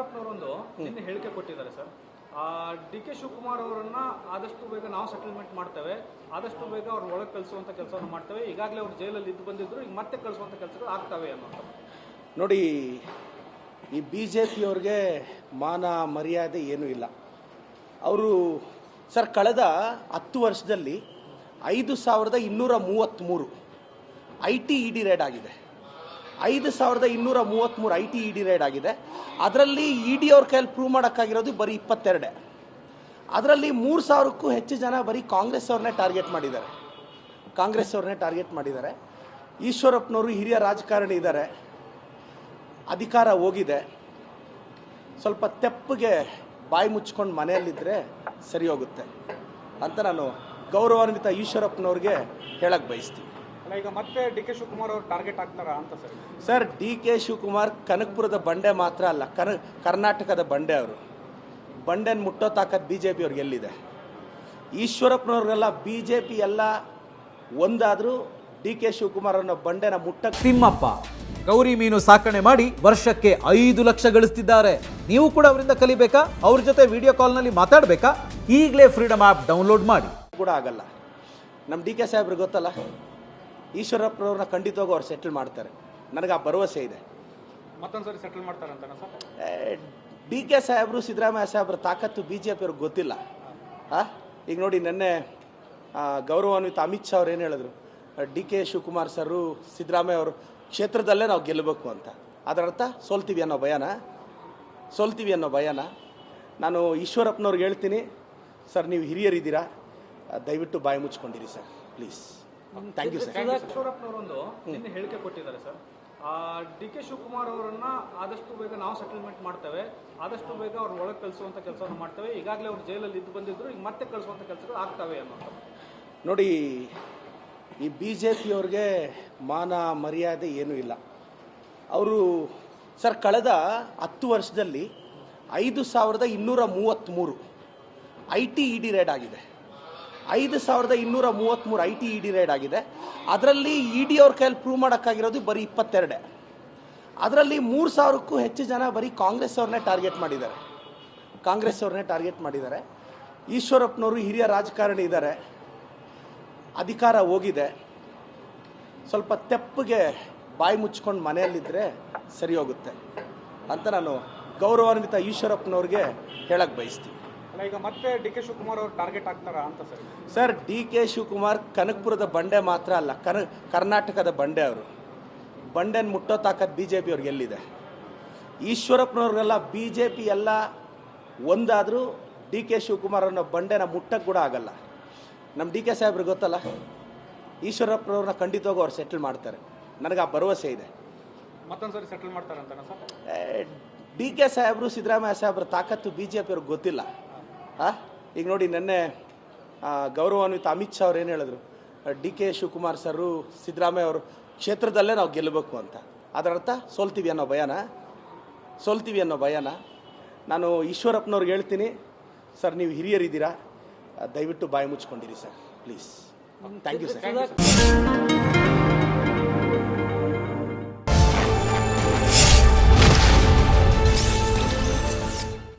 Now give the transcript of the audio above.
ಈಶ್ವರಪ್ಪನವರೊಂದು ನಿನ್ನೆ ಹೇಳಿಕೆ ಕೊಟ್ಟಿದ್ದಾರೆ ಸರ್. ಡಿ ಕೆ ಶಿವಕುಮಾರ್ ಅವರನ್ನ ಆದಷ್ಟು ಬೇಗ ನಾವು ಸೆಟಲ್ಮೆಂಟ್ ಮಾಡ್ತೇವೆ ಆದಷ್ಟು ಬೇಗ ಅವ್ರ ಒಳಗೆ ಕಳಿಸುವಂತ ಕೆಲಸವನ್ನು ಮಾಡ್ತೇವೆ ಈಗಾಗಲೇ ಅವ್ರು ಜೈಲಲ್ಲಿ ಇದ್ದು ಬಂದಿದ್ರು ಈಗ ಮತ್ತೆ ಕಳಿಸುವಂತ ಕೆಲಸಗಳು ಆಗ್ತವೆ ಅನ್ನೋ ನೋಡಿ ಈ ಬಿ ಜೆ ಪಿಯವ್ರಿಗೆ ಮಾನ ಮರ್ಯಾದೆ ಏನೂ ಇಲ್ಲ. ಅವರು ಸರ್ ಕಳೆದ ಹತ್ತು ವರ್ಷದಲ್ಲಿ ಐದು ಸಾವಿರದ ಇನ್ನೂರ ಮೂವತ್ತ್ಮೂರು I T E D raid ಆಗಿದೆ. ಐದು ಸಾವಿರದ ಇನ್ನೂರ ಮೂವತ್ತ್ಮೂರು I T E D raid ಆಗಿದೆ. ಅದರಲ್ಲಿ ಇ ಡಿ ಅವ್ರ ಕೈಯಲ್ಲಿ ಪ್ರೂವ್ ಮಾಡೋಕ್ಕಾಗಿರೋದು ಬರೀ ಇಪ್ಪತ್ತೆರಡೇ. ಅದರಲ್ಲಿ ಮೂರು ಸಾವಿರಕ್ಕೂ ಹೆಚ್ಚು ಜನ ಬರೀ ಕಾಂಗ್ರೆಸ್ ಅವ್ರನ್ನೇ ಟಾರ್ಗೆಟ್ ಮಾಡಿದ್ದಾರೆ. ಕಾಂಗ್ರೆಸ್ ಅವ್ರನ್ನೇ ಟಾರ್ಗೆಟ್ ಮಾಡಿದ್ದಾರೆ. ಈಶ್ವರಪ್ಪನವರು ಹಿರಿಯ ರಾಜಕಾರಣಿ ಇದ್ದಾರೆ. ಅಧಿಕಾರ ಹೋಗಿದೆ. ಸ್ವಲ್ಪ ತೆಪ್ಪಗೆ ಬಾಯಿ ಮುಚ್ಕೊಂಡು ಮನೆಯಲ್ಲಿದ್ದರೆ ಸರಿ ಹೋಗುತ್ತೆ ಅಂತ ನಾನು ಗೌರವಾನ್ವಿತ ಈಶ್ವರಪ್ಪನವ್ರಿಗೆ ಹೇಳಕ್ಕೆ ಬಯಸ್ತೀನಿ. ಈಗ ಮತ್ತೆ ಡಿ ಕೆ ಶಿವಕುಮಾರ್ ಅವರು ಟಾರ್ಗೆಟ್ ಆಗ್ತಾರಾ ಅಂತ sir. Sir D K Shivakumar ಕನಕಪುರದ ಬಂಡೆ ಮಾತ್ರ ಅಲ್ಲ ಕನ ಕರ್ನಾಟಕದ ಬಂಡೆ ಅವರು. ಬಂಡೆನ ಮುಟ್ಟೋ ತಾಕತ್ ಬಿ ಜೆ ಪಿಯವ್ರಿಗೆ ಎಲ್ಲಿದೆ? ಈಶ್ವರಪ್ಪನವ್ರಿಗೆಲ್ಲ ಬಿ ಜೆ ಪಿ ಎಲ್ಲ ಒಂದಾದರೂ ಡಿ ಕೆ ಶಿವಕುಮಾರ್ ಅನ್ನೋ ಬಂಡೆನ ಮುಟ್ಟಕ್ಕೆ ತಿಮ್ಮಪ್ಪ ಗೌರಿ ಮೀನು ಸಾಕಣೆ ಮಾಡಿ ವರ್ಷಕ್ಕೆ ಐದು ಲಕ್ಷ ಗಳಿಸ್ತಿದ್ದಾರೆ. ನೀವು ಕೂಡ ಅವರಿಂದ ಕಲಿಬೇಕಾ? ಅವ್ರ ಜೊತೆ ವಿಡಿಯೋ ಕಾಲ್ನಲ್ಲಿ ಮಾತಾಡಬೇಕಾ? ಈಗಲೇ ಫ್ರೀಡಮ್ ಆ್ಯಪ್ ಡೌನ್ಲೋಡ್ ಮಾಡಿ. ಕೂಡ ಆಗಲ್ಲ. ನಮ್ಮ ಡಿ ಕೆ ಸಾಹೇಬ್ರಿಗೆ ಗೊತ್ತಲ್ಲ ಈಶ್ವರಪ್ಪನವ್ರನ್ನ ಖಂಡಿತವಾಗೂ ಅವ್ರು ಸೆಟ್ಲ್ ಮಾಡ್ತಾರೆ. ನನಗೆ ಆ ಭರವಸೆ ಇದೆ. ಮತ್ತೊಂದ್ಸರಿ ಸೆಟಲ್ ಮಾಡ್ತಾರೆ ಸರ್? ಡಿ ಕೆ ಸಾಹೇಬರು ಸಿದ್ದರಾಮಯ್ಯ ಸಾಹೇಬ್ರ ತಾಕತ್ತು ಬಿ ಜೆ ಪಿಯವ್ರಿಗೆ ಗೊತ್ತಿಲ್ಲ. ಹಾಂ ಈಗ ನೋಡಿ ನೆನ್ನೆ ಗೌರವಾನ್ವಿತ ಅಮಿತ್ ಶಾ ಅವ್ರು ಏನು ಹೇಳಿದ್ರು? D K Shivakumar sir Siddaramaiah ಅವರು ಕ್ಷೇತ್ರದಲ್ಲೇ ನಾವು ಗೆಲ್ಲಬೇಕು ಅಂತ. ಅದರರ್ಥ ಸೋಲ್ತೀವಿ ಅನ್ನೋ ಭಯನ? ಸೋಲ್ತೀವಿ ಅನ್ನೋ ಭಯನ? ನಾನು ಈಶ್ವರಪ್ಪನವ್ರಿಗೆ ಹೇಳ್ತೀನಿ ಸರ್ ನೀವು ಹಿರಿಯರಿದ್ದೀರಾ? ದಯವಿಟ್ಟು ಬಾಯಿ ಮುಚ್ಕೊಂಡಿರಿ sir please. Thank you sir ಈಶ್ವರಪ್ಪನವರೊಂದು ನಿನ್ನೆ ಹೇಳಿಕೆ ಕೊಟ್ಟಿದ್ದಾರೆ ಸರ್ ಡಿ ಕೆ ಶಿವಕುಮಾರ್ ಅವರನ್ನ ಆದಷ್ಟು ಬೇಗ ನಾವು ಸೆಟಲ್ಮೆಂಟ್ ಮಾಡ್ತೇವೆ. ಆದಷ್ಟು ಬೇಗ ಅವ್ರ ಒಳಗೆ ಕಳಿಸುವಂತ ಕೆಲಸವನ್ನು ಮಾಡ್ತೇವೆ. ಈಗಾಗಲೇ ಅವ್ರು ಜೈಲಲ್ಲಿ ಇದ್ದು ಬಂದಿದ್ರು ಈಗ ಮತ್ತೆ ಕಳಿಸುವಂತ ಕೆಲಸಗಳು ಆಗ್ತವೆ ಅನ್ನೋದು. ನೋಡಿ ಈ ಬಿ ಜೆ ಪಿಯವ್ರಿಗೆ ಮಾನ ಮರ್ಯಾದೆ ಏನೂ ಇಲ್ಲ. ಅವರು ಸರ್ ಕಳೆದ ಹತ್ತು ವರ್ಷದಲ್ಲಿ ಐದು ಸಾವಿರದ ಇನ್ನೂರ ಮೂವತ್ತ್ಮೂರು I T E D raid ಆಗಿದೆ. ಐದು ಸಾವಿರದ ಇನ್ನೂರ ಮೂವತ್ತ್ಮೂರು I T E D raid ಆಗಿದೆ. ಅದರಲ್ಲಿ ಇ ಡಿ ಅವ್ರ ಕೈಯಲ್ಲಿ ಪ್ರೂವ್ ಮಾಡೋಕ್ಕಾಗಿರೋದು ಬರೀ ಇಪ್ಪತ್ತೆರಡೇ. ಅದರಲ್ಲಿ ಮೂರು ಸಾವಿರಕ್ಕೂ ಹೆಚ್ಚು ಜನ ಬರೀ ಕಾಂಗ್ರೆಸ್ ಅವ್ರನ್ನೇ ಟಾರ್ಗೆಟ್ ಮಾಡಿದ್ದಾರೆ. ಕಾಂಗ್ರೆಸ್ ಅವ್ರನ್ನೇ ಟಾರ್ಗೆಟ್ ಮಾಡಿದ್ದಾರೆ. ಈಶ್ವರಪ್ಪನವರು ಹಿರಿಯ ರಾಜಕಾರಣಿ ಇದ್ದಾರೆ. ಅಧಿಕಾರ ಹೋಗಿದೆ. ಸ್ವಲ್ಪ ತೆಪ್ಪಗೆ ಬಾಯಿ ಮುಚ್ಕೊಂಡು ಮನೆಯಲ್ಲಿದ್ದರೆ ಸರಿ ಹೋಗುತ್ತೆ ಅಂತ ನಾನು ಗೌರವಾನ್ವಿತ ಈಶ್ವರಪ್ಪನವ್ರಿಗೆ ಹೇಳಕ್ಕೆ ಬಯಸ್ತೀನಿ. ಅಲ್ಲ ಈಗ ಮತ್ತೆ ಡಿ ಕೆ ಶಿವಕುಮಾರ್ ಅವರು ಟಾರ್ಗೆಟ್ ಆಗ್ತಾರಾ ಅಂತ sir. Sir D K Shivakumar ಕನಕಪುರದ ಬಂಡೆ ಮಾತ್ರ ಅಲ್ಲ ಕನ ಕರ್ನಾಟಕದ ಬಂಡೆ ಅವರು. ಬಂಡೆನ ಮುಟ್ಟೋ ತಾಕತ್ ಬಿ ಜೆ ಪಿಯವ್ರಿಗೆ ಎಲ್ಲಿದೆ? ಈಶ್ವರಪ್ಪನವ್ರಿಗೆಲ್ಲ ಬಿ ಜೆ ಪಿ ಎಲ್ಲ ಒಂದಾದರೂ ಡಿ ಕೆ ಶಿವಕುಮಾರ್ ಅನ್ನೋ ಬಂಡೆನ ಮುಟ್ಟಕ್ಕೆ ಕೂಡ ಆಗಲ್ಲ. ನಮ್ಮ ಡಿ ಕೆ ಸಾಹೇಬ್ರಿಗೆ ಗೊತ್ತಲ್ಲ ಈಶ್ವರಪ್ಪನವ್ರನ್ನ ಖಂಡಿತವಾಗೂ ಅವ್ರು ಸೆಟ್ಲ್ ಮಾಡ್ತಾರೆ. ನನಗೆ ಆ ಭರವಸೆ ಇದೆ. ಮತ್ತೊಂದ್ಸರಿ ಸೆಟಲ್ ಮಾಡ್ತಾರೆ ಸರ್? ಡಿ ಕೆ ಸಾಹೇಬರು ಸಿದ್ದರಾಮಯ್ಯ ಸಾಹೇಬ್ರ ತಾಕತ್ತು ಬಿ ಜೆ ಪಿಯವ್ರಿಗೆ ಗೊತ್ತಿಲ್ಲ. ಆ ಈಗ ನೋಡಿ ನೆನ್ನೆ ಗೌರವಾನ್ವಿತ ಅಮಿತ್ ಶಾ ಅವ್ರು ಏನು ಹೇಳಿದ್ರು? D K Shivakumar sir Siddaramaiah ಅವರು ಕ್ಷೇತ್ರದಲ್ಲೇ ನಾವು ಗೆಲ್ಲಬೇಕು ಅಂತ. ಅದರ ಅರ್ಥ ಸೋಲ್ತೀವಿ ಅನ್ನೋ ಭಯನ? ಸೋಲ್ತೀವಿ ಅನ್ನೋ ಭಯನ? ನಾನು ಈಶ್ವರಪ್ಪನವ್ರಿಗೆ ಹೇಳ್ತೀನಿ ಸರ್ ನೀವು ಹಿರಿಯರಿದ್ದೀರಾ? ದಯವಿಟ್ಟು ಬಾಯಿ ಮುಚ್ಕೊಂಡಿರಿ sir. Please. Thank you sir